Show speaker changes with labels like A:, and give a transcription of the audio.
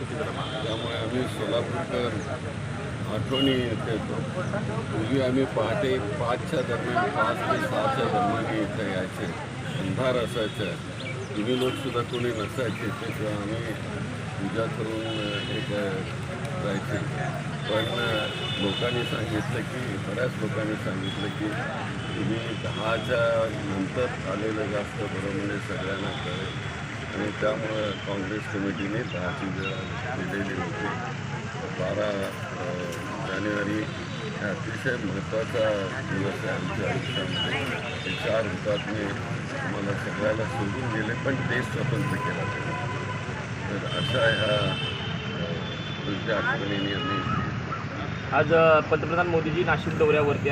A: त्यामुळे आम्ही सोलापूरकर आठवणी येतो पूर्वी आम्ही पहाटे पाचच्या दरम्यान पाच ते सहाच्या दरम्यान इथं यायचे. अंधार असायचं. तुम्ही लोकसुद्धा कोणी नसायचे त्याशिवाय आम्ही पूजा करून हे जायचे. पण लोकांनी सांगितलं की बऱ्याच लोकांनी सांगितलं की तुम्ही दहाच्या नंतर आलेलं जास्त बरं म्हणजे सगळ्यांना कळेल. आणि त्यामुळं काँग्रेस कमिटीने दहा वेळ दिलेली होती. बारा जानेवारी हा अतिशय महत्त्वाचा दिवस आहे आमच्या आयुष्यामध्ये. हे चार हुतात्मे आम्हाला सगळ्याला सोडून गेले पण देश स्वतंत्र केला. त्यांनी तर अशा ह्या तुमच्या आठवणीने आम्ही
B: आज पंतप्रधान मोदीजी नाशिक दौऱ्यावरती